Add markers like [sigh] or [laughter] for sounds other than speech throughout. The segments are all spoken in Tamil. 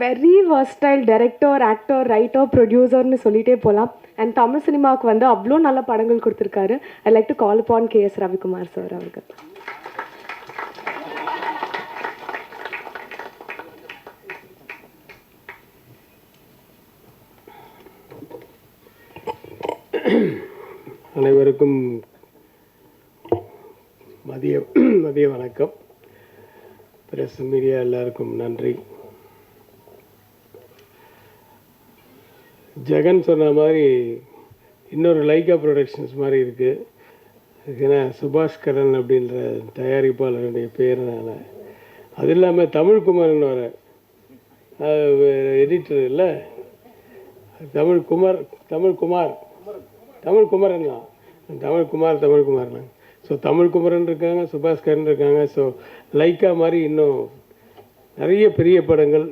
Very versatile director actor writer ப்ரொடியூசர்னு சொல்லிட்டே போகலாம் அண்ட் தமிழ் சினிமாவுக்கு வந்து அவ்வளோ நல்ல படங்கள் கொடுத்துருக்காரு. I like to call upon K S Ravikumar sir அவர்கள் அனைவருக்கும் மதிய மதிய வணக்கம். பிரஸ் மீடியா எல்லாருக்கும் நன்றி. ஜெகன் சொன்ன மாதிரி இன்னொரு லைக்கா ப்ரொடக்ஷன்ஸ் மாதிரி இருக்குது ஏன்னா சுபாஷ் கரன் அப்படின்ற தயாரிப்பாளருடைய பேர்னால. அது இல்லாமல் தமிழ்குமரன் வர எடிட்டர் இல்லை. தமிழ் குமார் தமிழ் குமார் தமிழ் குமரன் தான் தமிழ் குமார் தமிழ் தான் ஸோ தமிழ் குமரன் இருக்காங்க. சுபாஷ்கரன் இருக்காங்க ஸோ லைக்கா மாதிரி இன்னும் நிறைய பெரிய படங்கள்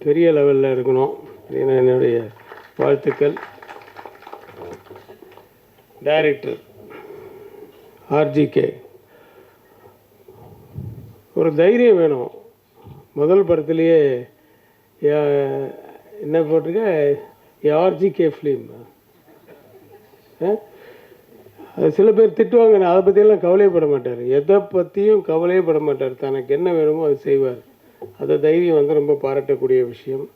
பெரிய லெவலில் இருக்கணும். அப்படின்னு என்னுடைய வாழ்த்துக்கள். டைரக்டர் ஆர்ஜிகே ஒரு தைரியம் வேணும். முதல் படத்துலேயே என்ன போட்டிருக்க? ஆர்ஜிகே ஃபிலிம் அது சில பேர் திட்டுவாங்க நான் அதை பற்றியெல்லாம் கவலையப்பட மாட்டார். எதை பற்றியும் கவலையப்பட மாட்டார். தனக்கு என்ன வேணுமோ அதை செய்வார். அந்த தைரியம் வந்து ரொம்ப பாராட்டக்கூடிய விஷயம்.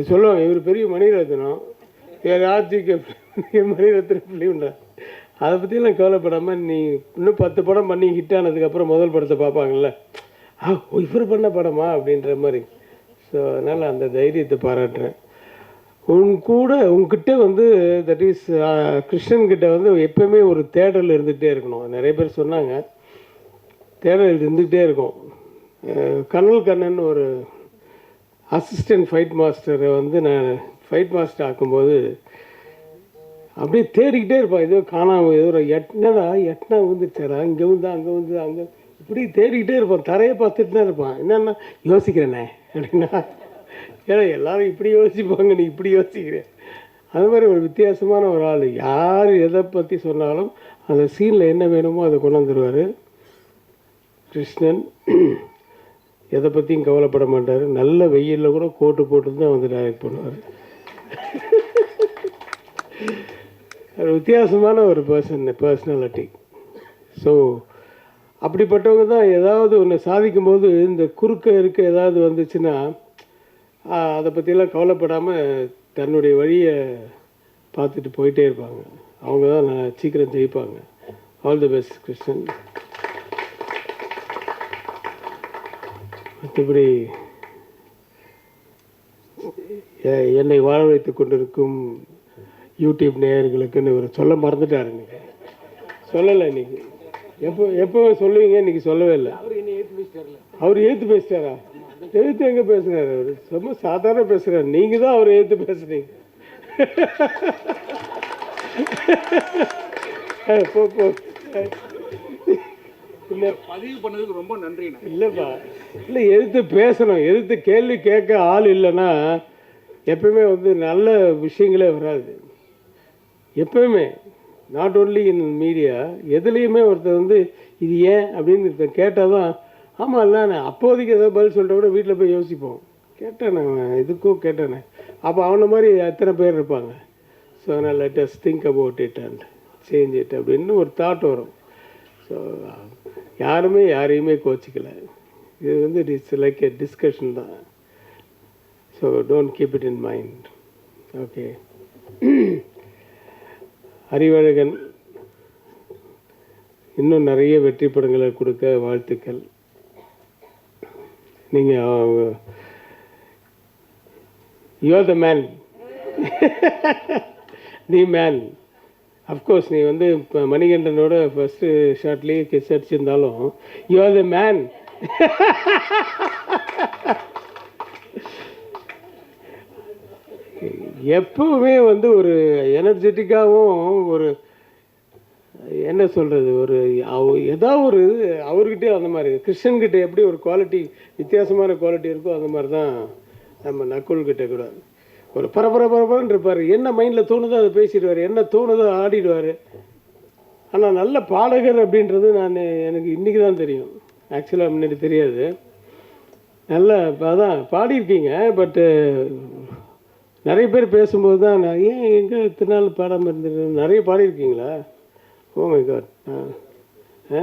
சொல்லுவாங்க இவர் பெரிய மணிரத்னம். வேறு ஆர்ஜிக்கு மணிரத்னம் ஃபிலிம்டா அதை பற்றியெல்லாம் கவலைப்படாமல் நீ இன்னும் பத்து படம் பண்ணி ஹிட் ஆனதுக்கப்புறம் முதல் படத்தை பார்ப்பாங்கல்ல? ஆ இவர் பண்ண படமா? அப்படின்ற மாதிரி. ஸோ அதனால் அந்த தைரியத்தை பாராட்டுறேன். உன் கூட உங்ககிட்ட வந்து தட் இஸ் கிருஷ்ணன்கிட்ட வந்து எப்பவுமே ஒரு தேடல் இருந்துகிட்டே இருக்கணும். நிறைய பேர் சொன்னாங்க. தேடல் இருந்துகிட்டே இருக்கும். அஹ் கனல் கண்ணன் ஒரு அசிஸ்டன்ட் ஃபைட் மாஸ்டரை வந்து நான் ஃபைட் மாஸ்டர் ஆக்கும்போது அப்படியே தேடிக்கிட்டே இருப்பான். ஏதோ காணாமல் ஏதோ எட்டினதா எட்டினா எட்னா விழுந்துச்சாரா இங்கே வந்து அங்கே வந்து அங்கே இப்படி தேடிக்கிட்டே இருப்பான். தரையை பார்த்துட்டு தான் இருப்பான். என்னென்னா யோசிக்கிறேனே அப்படின்னா ஏன்னா எல்லாரும் இப்படி யோசிப்பாங்க நீ இப்படி யோசிக்கிறேன் அது மாதிரி ஒரு வித்தியாசமான ஒரு ஆள். யார் எதை பற்றி சொன்னாலும் அந்த சீனில் என்ன வேணுமோ அதை கொண்டு வந்துடுவார் கிருஷ்ணன் எதை பற்றியும் கவலைப்பட மாட்டார். நல்ல வெயிலில் கூட கோட்டு போட்டு தான் வந்து டைரக்ட் பண்ணுவார் வித்தியாசமான ஒரு பர்சன் பர்சனாலிட்டி ஸோ அப்படிப்பட்டவங்க தான் ஏதாவது ஒன்று சாதிக்கும்போது இந்த குறுக்க இருக்க ஏதாவது வந்துச்சுன்னா அதை பற்றிலாம் கவலைப்படாமல் தன்னுடைய வழியை பார்த்துட்டு போயிட்டே இருப்பாங்க. அவங்க தான் சீக்கிரம் ஜெயிப்பாங்க. ஆல் தி பெஸ்ட் கிருஷ்ணன் மற்றபடி என்னை வாழ வைத்துக் கொண்டிருக்கும் யூடியூப் நேயர்களுக்குன்னு ஒரு சொல்ல மறந்துட்டார் இன்னைக்கு. சொல்லலை இன்னைக்கு. எப்போ எப்போ சொல்லுவீங்க இன்னைக்கு சொல்லவே இல்லை. அவர் ஏற்று பேசிட்டாரா? எழுத்து எங்கே பேசுகிறாரு அவர்? ரொம்ப சாதாரண பேசுகிறார் நீங்கள் தான் அவர் ஏற்று பேசுறீங்க அஹ் போ போ. இல்லை பதிவு பண்ணதுக்கு ரொம்ப நன்றிண்ணே. இல்லைப்பா இல்லை எதிர்த்து பேசணும். எதிர்த்து கேள்வி கேட்க ஆள் இல்லைன்னா எப்பவுமே வந்து நல்ல விஷயங்களே வராது. எப்பவுமே நாட் ஓன்லி இன் மீடியா எதுலேயுமே ஒருத்தர் வந்து இது ஏன்? அப்படின்னு கேட்டால் தான் ஆமாம் இல்லை நான் அப்போதைக்கு ஏதோ பதில் சொல்லிட்ட கூட வீட்டில் போய் யோசிப்போம். கேட்டேனே இதுக்கும் கேட்டேனே அப்போ அவனை மாதிரி எத்தனை பேர் இருப்பாங்க? ஸோ அதனால் let us think about it and change it அப்படின்னு ஒரு தாட் வரும். ஸோ யாருமே யாரையுமே கோச்சிக்கல. இது வந்து இட்ஸ் லைக் எ டிஸ்கஷன் தான். So don't keep it in mind okay Arivazhagan இன்னும் நிறைய வெற்றி படங்களை கொடுக்க வாழ்த்துக்கள். நீங்கள் யூஆர் த மேன் நீ மேன் அஃப்கோர்ஸ் நீ வந்து இப்போ மணிகண்டனோட ஃபஸ்ட்டு ஷார்ட்லேயே கிஸ் அடிச்சிருந்தாலும் யூ ஆர் த மேன் எப்பவுமே வந்து ஒரு எனர்ஜெட்டிக்காகவும் ஒரு என்ன சொல்கிறது ஒரு அவ ஏதாவது ஒரு அவர்கிட்டே அந்த மாதிரி கிருஷ்ணன்கிட்ட எப்படி ஒரு குவாலிட்டி வித்தியாசமான குவாலிட்டி இருக்கோ அந்த மாதிரி தான் நம்ம நக்குல்கிட்ட கூட. ஒரு பரபர பரபரன்னு இருப்பார். என்ன மைண்டில் தோணுதோ அதை பேசிடுவார். என்ன தோணுதோ ஆடிடுவார். ஆனால் நல்ல பாடகர் அப்படின்றது நான் எனக்கு இன்றைக்கி தான் தெரியும். ஆக்சுவலாக முன்னாடி தெரியாது. நல்லா இப்போ அதான் பாடியிருக்கீங்க பட்டு நிறைய பேர் பேசும்போது தான் நான் ஏன் எங்கே இத்தனை நாள் பாடாமல் இருந்தது நிறைய பாடியிருக்கீங்களா? ஓ மை காட் ஆ?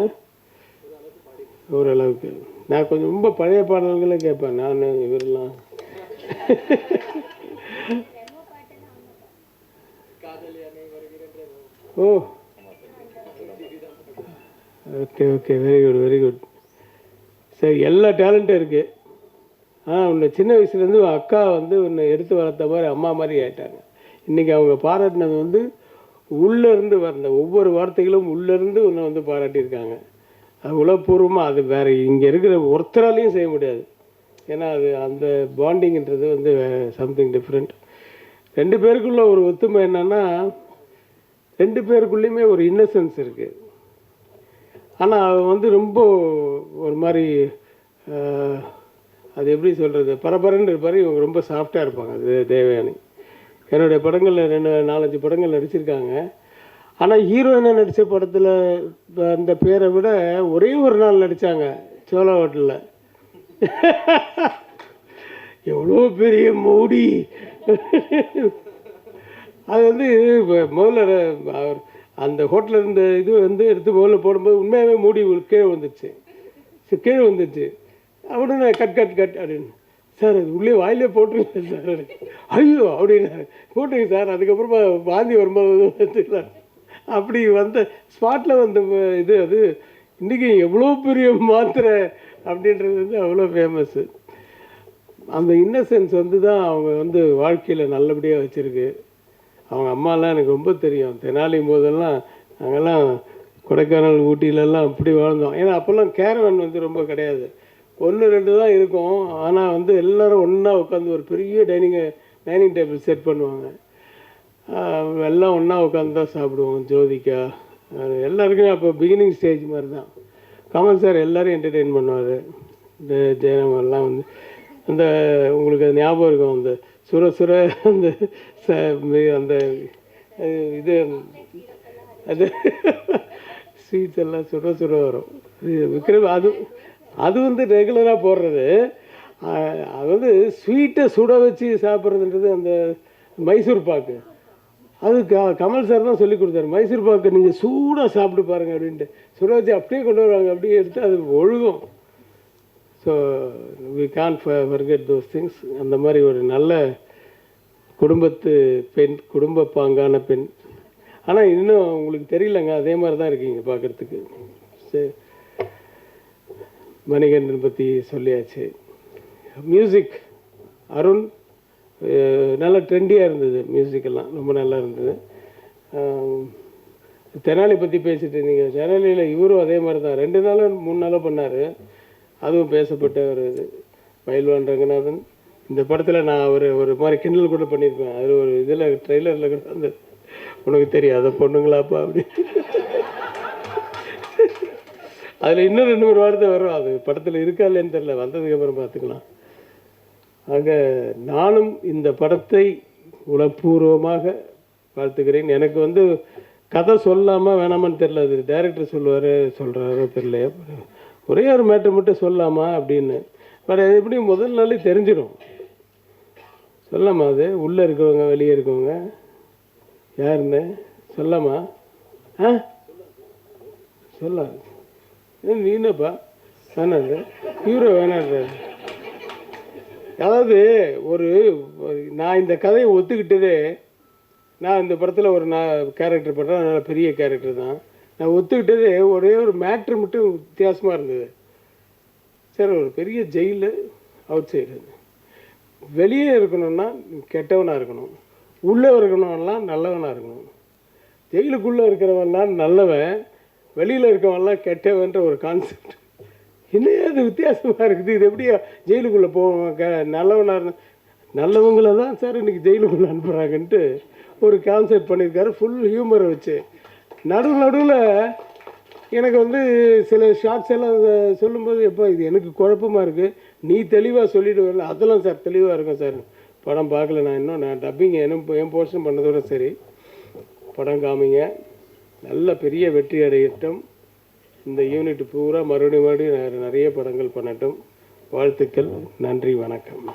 ஓரளவுக்கு. நான் கொஞ்சம் ரொம்ப பழைய பாடல்களை கேட்பேன். நான் இவரெல்லாம். [laughs] ஓ. Okay okay very good very good சரி எல்லா டேலண்ட்டும் இருக்குது ஆனால் உன்னை சின்ன வயசுலேருந்து அக்கா வந்து உன்னை எடுத்து வளர்த்த மாதிரி அம்மா மாதிரி ஆயிட்டாங்க. இன்றைக்கி அவங்க பாராட்டினது வந்து உள்ளேருந்து வந்த ஒவ்வொரு வார்த்தைகளும் உள்ளேருந்து உன்னை வந்து பாராட்டியிருக்காங்க. அது உலகப்பூர்வமாக அது வேறு இங்கே இருக்கிற ஒருத்தராலையும் செய்ய முடியாது. ஏன்னா அது அந்த பாண்டிங்கிறது வந்து சம்திங் டிஃப்ரெண்ட் ரெண்டு பேருக்குள்ள ஒரு ஒத்துமை என்னன்னா ரெண்டு பேருக்குள்ளேயுமே ஒரு இன்னசென்ஸ் இருக்குது ஆனால் அவன் வந்து ரொம்ப ஒரு மாதிரி அது எப்படி சொல்கிறது பரபரன்னு இருப்பார். இவங்க ரொம்ப சாஃப்டாக இருப்பாங்க. அது தேவயானி. என்னுடைய படங்களில் ரெண்டு நாலஞ்சு படங்கள் நடிச்சிருக்காங்க. ஆனால் ஹீரோயினை நடித்த படத்தில் அந்த பேரை விட ஒரே ஒரு நாள் நடித்தாங்க சோழா ஹோட்டலில். எவ்வளோ பெரிய மோடி. அது வந்து முதல்ல அவர் அந்த ஹோட்டலில் இருந்த இது வந்து எடுத்து முதல்ல போடும்போது உண்மையாகவே மூடி கீழே வந்துச்சு சரி, கீழே வந்துச்சு அப்படின்னு கட் கட் கட் அப்படின்னு. சார் அது உள்ளே வாயிலே போட்டுருங்க சார். ஐயோ! அப்படின்னாரு. போட்டுங்க சார். அதுக்கப்புறமா வாந்தி வரும்போது வச்சுக்கலாம் அப்படி வந்த ஸ்பாட்டில் வந்த இது அது இன்றைக்கி எவ்வளோ பெரிய மாத்திரை? அப்படின்றது வந்து அவ்வளோ ஃபேமஸ்ஸு அந்த இன்னசென்ஸ் வந்து தான் அவங்க வந்து வாழ்க்கையில் நல்லபடியாக வச்சுருக்கு. அவங்க அம்மாலாம் எனக்கு ரொம்ப தெரியும். தெனாலி போதெல்லாம் நாங்கள்லாம் கொடைக்கானல் ஊட்டியிலலாம் அப்படி வாழ்ந்தோம். ஏன்னா அப்போல்லாம் கேரவன் வந்து ரொம்ப கிடையாது. ஒன்று ரெண்டு தான் இருக்கும். ஆனால் வந்து எல்லோரும் ஒன்றா உட்காந்து ஒரு பெரிய டைனிங் டைனிங் டேபிள் செட் பண்ணுவாங்க. எல்லாம் ஒன்றா உட்காந்து தான் சாப்பிடுவோம் ஜோதிகா. எல்லாருக்குமே அப்போ பிகினிங் ஸ்டேஜ் மாதிரி தான். கமல் சார் எல்லோரும் என்டர்டெயின் பண்ணுவார். இந்த ஜெயராமெல்லாம் வந்து அந்த உங்களுக்கு ஞாபகம் இருக்கும் அந்த சுர சுர அந்த ச- அந்த இது அது ஸ்வீட்ஸ் எல்லாம் சுட சுட வரும். விக்ரம் அது அது வந்து ரெகுலராக போடுறது. அது வந்து ஸ்வீட்டை சுட வச்சு சாப்பிட்றதுன்றது அந்த மைசூர் பாக்கு. அது க கமல் சார் தான் சொல்லி கொடுத்தாரு. மைசூர் பாக்கு நீங்கள் சூடாக சாப்பிட்டு பாருங்க அப்படின்ட்டு. சுட வச்சு அப்படியே கொண்டு வருவாங்க. அப்படியே எடுத்து அது ஒழுகும். So we can forget those things அந்த மாதிரி ஒரு நல்ல குடும்பத்து பெண் குடும்ப பாங்கான பெண். ஆனால் இன்னும் உங்களுக்கு தெரியலங்க அதே மாதிரி தான் இருக்கீங்க பார்க்குறதுக்கு சரி மணிகண்டன் பற்றி சொல்லியாச்சு. மியூசிக் அருண் நல்லா ட்ரெண்டியாக இருந்தது மியூசிக்கெல்லாம் ரொம்ப நல்லா இருந்தது. தெனாலி பற்றி பேசிட்டு இருந்தீங்க. தெனாலியில் இவரும் அதே மாதிரி தான் ரெண்டு நாளும் மூணு நாளும் பண்ணார். அதுவும் பேசப்பட்ட ஒரு இது. பயில்வான் ரங்கநாதன். இந்த படத்தில் நான் ஒரு ஒரு மாதிரி கிண்டல் கூட பண்ணியிருப்பேன். அது ஒரு இதில் ட்ரெய்லரில் கூட அந்த உனக்கு தெரியாத பொண்ணுங்களாப்பா? அப்படி. அதில் இன்னும் ரெண்டு மூணு வார்த்தை வரும். அது படத்தில் இருக்கா இல்லைன்னு தெரியல. வந்ததுக்கப்புறம் பார்த்துக்கலாம். ஆக நானும் இந்த படத்தை உளப்பூர்வமாக வாழ்த்துக்கிறேன் எனக்கு வந்து கதை சொல்லாமல் வேணாமான்னு தெரியல. அது டைரக்டர் சொல்லுவார் சொல்கிறாரோ தெரியல ஒரே ஒரு மேட்டர் மட்டும் சொல்லலாமா அப்படின்னு. பட் அது எப்படி முதல் நாளே தெரிஞ்சிடும். சொல்லாமா அது? உள்ளே இருக்கவங்க வெளியே இருக்கவங்க. யாருன்னு? சொல்லாமா? ஆ? சொல்லாது. நீனப்பா. வேணாது. ஹீரோ வேணாது. அதாவது ஒரு ஒரு- நான் இந்த கதையை ஒத்துக்கிட்டதே நான் இந்த படத்தில் ஒரு நான் கேரக்டர் பண்ணுறேன் நல்ல பெரிய கேரக்டர் தான். நான் ஒத்துக்கிட்டதே ஒரே ஒரு மேட்ரு மட்டும் வித்தியாசமாக இருந்தது. சரி ஒரு பெரிய ஜெயிலு அவுட் சைடு வெளியே இருக்கணும்னா கெட்டவனாக இருக்கணும். உள்ளே இருக்கணும்லாம் நல்லவனாக இருக்கணும். ஜெயிலுக்குள்ளே இருக்கிறவன்லாம் நல்லவன். வெளியில் இருக்கவன்லாம் கெட்டவன்ற ஒரு கான்செப்ட் என்னையா அது வித்தியாசமாக இருக்குது? இது எப்படி ஜெயிலுக்குள்ளே போவோம் க நல்லவனாக இருந்த நல்லவங்கள தான் சார் இன்றைக்கி ஜெயிலுக்குள்ளே அனுப்புகிறாங்கன்ட்டு ஒரு கான்செப்ட் பண்ணியிருக்காரு. ஃபுல் ஹியூமரை வச்சு. நடு நடுவில் எனக்கு வந்து சில ஷார்ட்ஸ் எல்லாம் சொல்லும்போது எப்போ இது எனக்கு குழப்பமாக இருக்குது நீ தெளிவாக சொல்லிவிடுவேன் அதெல்லாம் சார் தெளிவாக இருக்கும் சார் படம் பார்க்கல நான் இன்னும் நான் டப்பிங் என்ன என் போர்ஷன் பண்ணதோட சரி. படம் காமிங்க. நல்ல பெரிய வெற்றி அடையட்டும். இந்த யூனிட் பூரா மறுபடியும் மறுபடியும் நிறைய படங்கள் பண்ணட்டும். வாழ்த்துக்கள். நன்றி வணக்கம்.